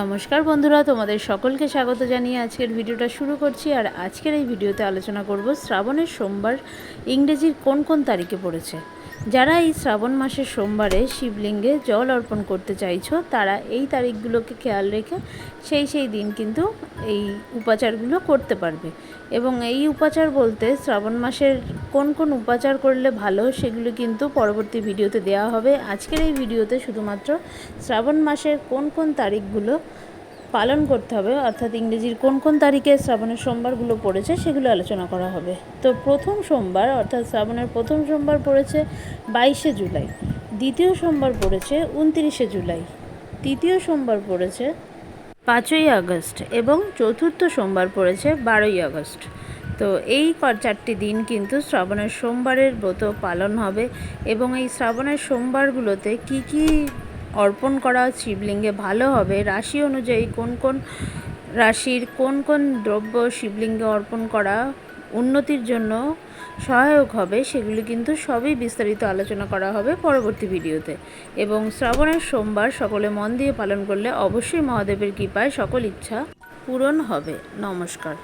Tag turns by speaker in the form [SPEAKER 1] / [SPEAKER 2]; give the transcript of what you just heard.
[SPEAKER 1] নমস্কার বন্ধুরা, তোমাদের সকলকে স্বাগত জানিয়ে আজকের ভিডিওটা শুরু করছি। আর আজকের এই ভিডিওতে আলোচনা করব শ্রাবণের সোমবার ইংরেজির কোন কোন তারিখে পড়েছে। যারা এই শ্রাবণ মাসের সোমবারে শিবলিঙ্গে জল অর্পণ করতে চাইছো, তারা এই তারিখগুলোকে খেয়াল রেখে সেই সেই দিন কিন্তু এই উপাচারগুলো করতে পারবে। এবং এই উপাচার বলতে শ্রাবণ মাসের কোন কোন উপাচার করলে ভালো সেগুলো কিন্তু পরবর্তী ভিডিওতে দেওয়া হবে। আজকের এই ভিডিওতে শুধুমাত্র শ্রাবণ মাসের কোন কোন তারিখগুলো পালন করতে হবে, অর্থাৎ ইংরেজির কোন কোন তারিখে শ্রাবণের সোমবারগুলো পড়েছে সেগুলো আলোচনা করা হবে। তো প্রথম সোমবার, অর্থাৎ শ্রাবণের প্রথম সোমবার পড়েছে বাইশে জুলাই, দ্বিতীয় সোমবার পড়েছে উনত্রিশে জুলাই, তৃতীয় সোমবার পড়েছে পাঁচই আগস্ট এবং চতুর্থ সোমবার পড়েছে বারোই আগস্ট। তো এই চারটি দিন কিন্তু শ্রাবণের সোমবারের ব্রত পালন হবে এবং এই শ্রাবণের সোমবারগুলোতে কি কি অর্পণ করা শিবলিঙ্গে ভালো হবে। রাশি অনুযায়ী কোন কোন রাশির কোন কোন দ্রব্য শিবলিঙ্গে অর্পণ করা উন্নতির জন্য সহায়ক হবে সেগুলি কিন্তু সবই বিস্তারিত আলোচনা করা হবে পরবর্তী ভিডিওতে। এবং শ্রাবণের সোমবার সকলে মন দিয়ে পালন করলে অবশ্যই মহাদেবের কৃপায় সকল ইচ্ছা পূরণ হবে। নমস্কার।